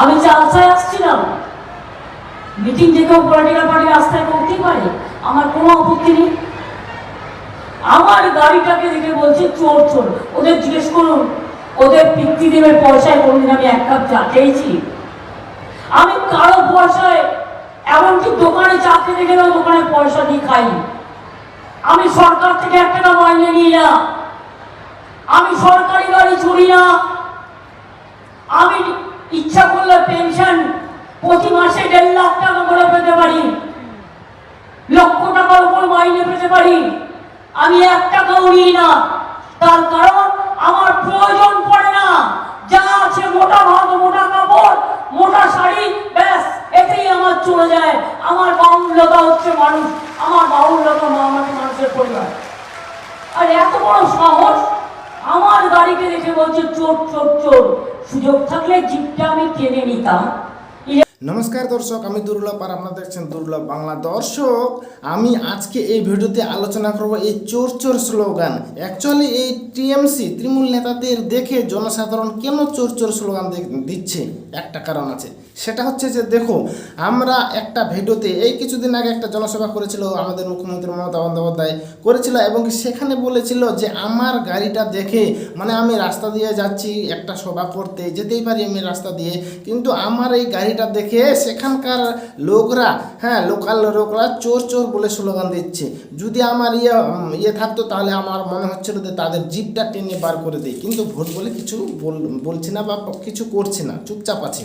আমি চালসায় আসছিলাম মিটিং যে কেউ পলিটিক্যাল পার্টি রাস্তায় করতেই পারে আমার কোনো আপত্তি নেই। আমার গাড়িটাকে দেখে বলছে, চোর চোর, ওদের জিজ্ঞেস করুন, ওদের পিতৃদেবের পয়সায়, কোনদিন আমি এক কাপ চা খেয়েছি। আমি কারও পয়সায়, এমনকি দোকানে চা খেতে গেলেও দোকানে পয়সা দিয়ে খাই আমি সরকার থেকে এক টাকা মাইনে নিই না আমি সরকারি গাড়ি চড়ি না। আমি ইচ্ছা করলে পেনশন প্রতি মাসে দেড় লাখ টাকা করে পেতে পারি। লক্ষ টাকার উপর মাইনে পেতে পারি। আমি এক টাকাও নিই না। তার কারণ আমার প্রয়োজন পড়ে না। যা আছে মোটা ভাত মোটা কাপড়, মোটা শাড়ি, ব্যাস, এতেই আমার চলে যায়। আমার বাহুল্যতা হচ্ছে মানুষ। আমার বাহুল্যতা মা আমাকে মানুষের পরিবার। আর এত বড় সাহস আমার গাড়িকে দেখে বলছে চোর চোর চোর। সুযোগ থাকলে জিপটা আমি কিনে নিতাম। নমস্কার দর্শক, আমি দুর্লভ আর আপনারা দেখছেন দুর্লভ বাংলা। দর্শক, আমি আজকে এই ভিডিওতে আলোচনা করব এই চোর চোর স্লোগান। অ্যাকচুয়ালি এই টিএমসি, তৃণমূল নেতাদের দেখে জনসাধারণ কেন চোর চোর স্লোগান দিচ্ছে? একটা কারণ আছে। সেটা হচ্ছে যে দেখো, আমরা একটা ভিডিওতে এই কিছুদিন আগে একটা জনসভা করেছিল আমাদের মুখ্যমন্ত্রী মমতা বন্দ্যোপাধ্যায় করেছিল এবং সেখানে বলেছিল যে আমার গাড়িটা দেখে মানে আমি রাস্তা দিয়ে যাচ্ছি, একটা সভা করতে যেতেই পারি আমি রাস্তা দিয়ে, কিন্তু আমার এই গাড়িটা দেখে সেখানকার লোকরা হ্যাঁ লোকাল লোকরা চোর চোর বলে স্লোগান দিচ্ছে। যদি আমার ইয়ে ইয়ে থাকতো তাহলে আমার মনে হচ্ছিল যে তাদের জিপটা টেনে বার করে দিই। কিন্তু ভোট বলে কিছু বল- বলছি না বা কিছু করছি না, চুপচাপ আছি।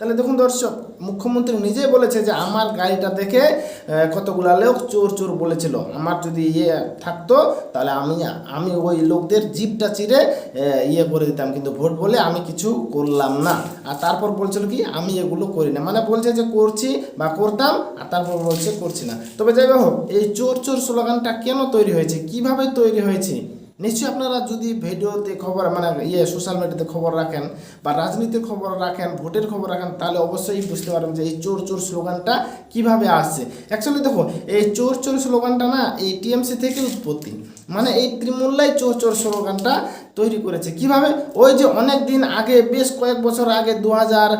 তাহলে দেখুন দর্শক, মুখ্যমন্ত্রী নিজেই বলেছে যে আমার গাড়িটা দেখে কতগুলা লোক চোর চোর বলেছিল। আমার যদি ইয়ে থাকতো, তাহলে আমি আমি ওই লোকদের জিপটা চিরে ইয়ে করে দিতাম। কিন্তু ভোট বলে আমি কিছু করলাম না। আর তারপর বলছিল কি, আমি এগুলো করি না। মানে বলছে যে করছি বা করতাম, আর তারপর বলছে করছি না। তবে যাই হোক, এই চোর চোর স্লোগানটা কেন তৈরি হয়েছে? কীভাবে তৈরি হয়েছে? নিশ্চয়ই আপনারা যদি ভিডিওতে খবর মানে ইয়ে সোশ্যাল মিডিয়াতে খবর রাখেন বা রাজনীতির খবর রাখেন, ভোটের খবর রাখেন, তাহলে অবশ্যই বুঝতে পারবেন যে এই চোর চোর স্লোগানটা কীভাবে আসছে। অ্যাকচুয়ালি দেখো এই চোর চোর স্লোগানটা না এই টিএমসি থেকে উৎপত্তি। মানে এই তৃণমূল্লাই চোর চোর স্লোগানটা তৈরি করেছে। কীভাবে? ওই যে অনেক দিন আগে, বেশ কয়েক বছর আগে দু হাজার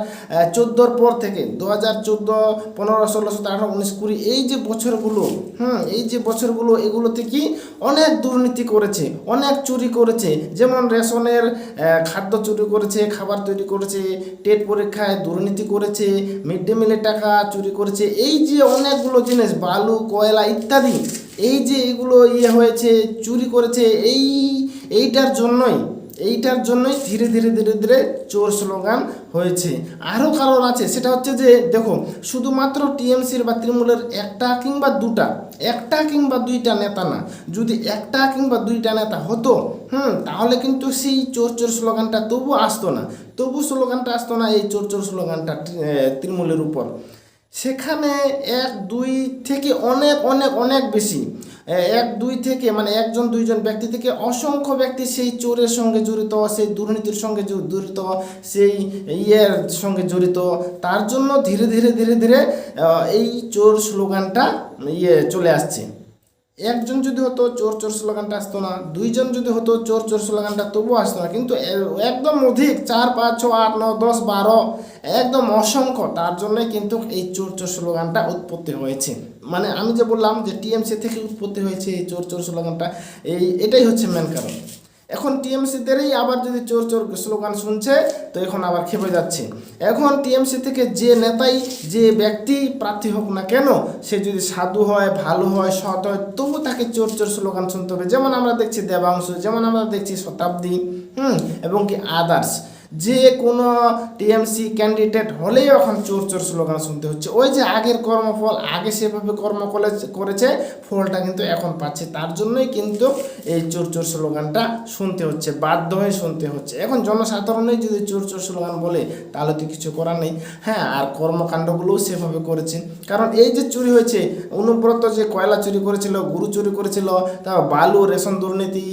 চোদ্দোর পর থেকে দু হাজার চোদ্দ, পনেরো, ষোলো, সতেরো, আঠারো, উনিশ, কুড়ি, এই যে বছরগুলো, হুম, এই যে বছরগুলো, এগুলোতে কি অনেক দুর্নীতি করেছে। অনেক চুরি করেছে। যেমন রেশনের খাদ্য চুরি করেছে, খাবার তৈরি করেছে, টেট পরীক্ষায় দুর্নীতি করেছে, মিড ডে মিলের টাকা চুরি করেছে। এই যে অনেকগুলো জিনিস, বালু, কয়লা ইত্যাদি, এই যে এগুলো ইয়ে হয়েছে, চুরি করেছে, এই, এইটার জন্যই এইটার জন্যই ধীরে ধীরে ধীরে ধীরে চোর স্লোগান হয়েছে। আরও কারণ আছে, সেটা হচ্ছে যে, দেখো, শুধুমাত্র টিএমসির বা তৃণমূলের একটা কিংবা দুটা, একটা কিংবা দুইটা নেতা না, যদি একটা কিংবা দুইটা নেতা হতো, হুম, তাহলে কিন্তু সেই চোর চোর স্লোগানটা তবু আসতো না। তবু স্লোগানটা আসতো না এই চোর চোর স্লোগানটা তৃণমূলের উপর। সেখানে এক, দুই থেকে অনেক অনেক অনেক বেশি এক, দুই থেকে মানে একজন, দুইজন ব্যক্তি থেকে অসংখ্য ব্যক্তি সেই চোরের সঙ্গে জড়িত, সেই দুর্নীতির সঙ্গে জড়িত, সেই ইয়ের সঙ্গে জড়িত। তার জন্য ধীরে ধীরে ধীরে ধীরে এই চোর স্লোগানটা ইয়ে চলে আসছে। একজন যদি হতো চোর চোর স্লোগানটা আসতো না, দুইজন যদি হতো চোর চোর স্লোগানটা তবুও আসতো না। কিন্তু একদম অধিক, চার, পাঁচ, ছ, আট, ন, দশ, বারো, একদম অসংখ্য, তার জন্যই কিন্তু এই চোর চোর স্লোগানটা উৎপত্তি হয়েছে। মানে আমি যে বললাম যে টিএমসি থেকে উৎপত্তি হয়েছে এই চোর চোর স্লোগানটা, এই, এটাই হচ্ছে মেন কারণ। এখন টিএমসিদেরই আবার যদি চোর চোর স্লোগান শুনছে, তো এখন আবার খেপে যাচ্ছে। এখন টিএমসি থেকে যে নেতাই, যে ব্যক্তি, প্রার্থী হোক না কেন, সে যদি সাধু হয়, ভালো হয়, সৎ হয়, তবু তাকে চোর চোর স্লোগান শুনতে হবে। যেমন আমরা দেখছি দেবাংশ, যেমন আমরা দেখছি শতাব্দী, হুম, এবং কি আদার্স যে কোনো টিএমসি ক্যান্ডিডেট হলেই এখন চোর চোর স্লোগান শুনতে হচ্ছে। ওই যে আগের কর্মফল, আগে সেভাবে কর্ম করেছে, ফলটা কিন্তু এখন পাচ্ছে। তার জন্যই কিন্তু এই চোর চোর স্লোগানটা শুনতে হচ্ছে, বাধ্য হয়ে শুনতে হচ্ছে। এখন জনসাধারণই যদি চোর চোর স্লোগান বলে, তাহলে তো কিছু করার নেই। হ্যাঁ আর কর্মকাণ্ডগুলোও সেভাবে করেছে কারণ এই যে চুরি হয়েছে, অনুব্রত যে কয়লা চুরি করেছিল, গুরু চুরি করেছিল, তারপর বালু, রেশন দুর্নীতি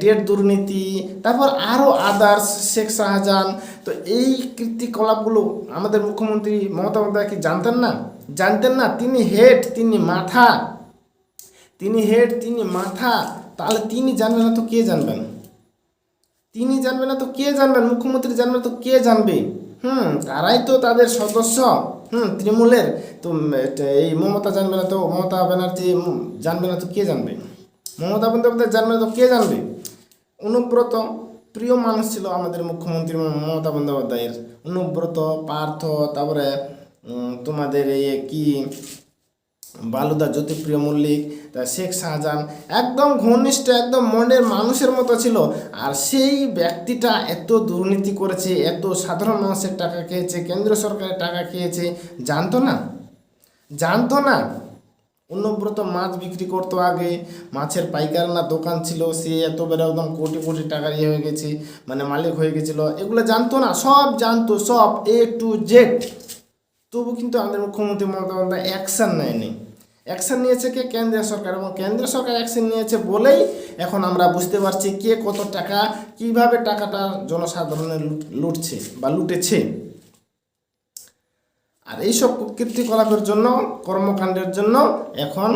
টেট দুর্নীতি, তারপর আরও আদার্স শেখ শাহজাহান তো এই কীর্তিকলাপগুলো আমাদের মুখ্যমন্ত্রী মমতা বন্দ্যোপাধ্যায় কি জানতেন না? জানতেন না? তিনি হেড, তিনি মাথা। তিনি হেড, তিনি মাথা। তাহলে তিনি জানবেন না তো কে জানবেন? তিনি জানবেন না তো কে জানবেন? মুখ্যমন্ত্রী জানবেন তো কে জানবে? হুম, তারাই তো তাদের সদস্য। হুম, তৃণমূলের। তো এই মমতা জানবে না তো, মমতা ব্যানার্জি জানবে না তো কে জানবে? মমতা বন্দ্যোপাধ্যায় জানবে না তো কে জানবে? অনুব্রত প্রিয় মানুষ ছিল আমাদের মুখ্যমন্ত্রী মমতা বন্দ্যোপাধ্যায়ের। অনুব্রত, পার্থ, তারপরে তোমাদের এই কি, বালুদা জ্যোতিপ্রিয় মল্লিক, তা শেখ শাহজাহান, একদম ঘনিষ্ঠ, একদম মনের মানুষের মতো ছিল। আর সেই ব্যক্তিটা এত দুর্নীতি করেছে, এত সাধারণ মানুষের টাকা খেয়েছে, কেন্দ্র সরকারের টাকা খেয়েছে, জানতো না? জানতো না? অনুব্রত মাছ বিক্রি করতো আগে। মাছের পাইকারনা দোকান ছিল, সে এত বেড়ে একদম কোটি কোটি টাকার ইয়ে হয়ে গেছে মানে মালিক হয়ে গেছিল। এগুলো জানতো না, সব জানতো, সব এ টু জেড তবু কিন্তু আমাদের মুখ্যমন্ত্রী মমতা বন্দ্যোপাধ্যায় অ্যাকশন নেয়নি। অ্যাকশন নিয়েছে কে? কেন্দ্রীয় সরকার। এবং কেন্দ্রীয় সরকার অ্যাকশন নিয়েছে বলেই এখন আমরা বুঝতে পারছি কে কত টাকা, কীভাবে টাকাটা জনসাধারণের লুট- লুটছে বা লুটেছে। আর এইসব কীর্তিকলাপের জন্য, কর্মকাণ্ডের জন্য এখন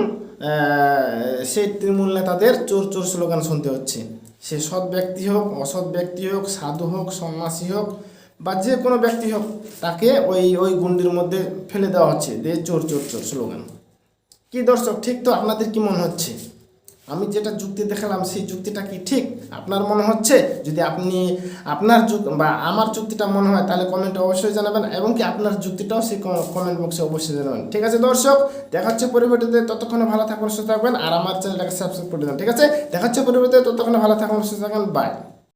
সেই তৃণমূল নেতাদের চোর চোর স্লোগান শুনতে হচ্ছে। সে সৎ ব্যক্তি হোক, অসৎ ব্যক্তি হোক, সাধু হোক, সন্ন্যাসী হোক বা যে কোনো ব্যক্তি হোক, তাকে ওই ওই গুন্ডির মধ্যে ফেলে দেওয়া হচ্ছে। দে চোর চোর চোর স্লোগান। কি দর্শক, ঠিক তো আপনাদের কি মনে হচ্ছে? আমি যেটা যুক্তি দেখালাম, সেই যুক্তিটা কি ঠিক? আপনার মনে হচ্ছে? যদি আপনি আপনার বা আমার যুক্তিটা মনে হয়, তাহলে কমেন্টে অবশ্যই জানাবেন এবং কি আপনার যুক্তিটাও সেই কমেন্ট বক্সে অবশ্যই জানাবেন। ঠিক আছে দর্শক, দেখা হচ্ছে পরিবর্তিতে, ততক্ষণে ভালো থাকুন, সুস্থ থাকবেন, আর আমার চ্যানেলটাকে সাবস্ক্রাইব করে দেবেন ঠিক আছে? দেখা হচ্ছে পরিবর্তিতে, ততক্ষণে ভালো থাকুন, সুস্থ থাকবেন বাই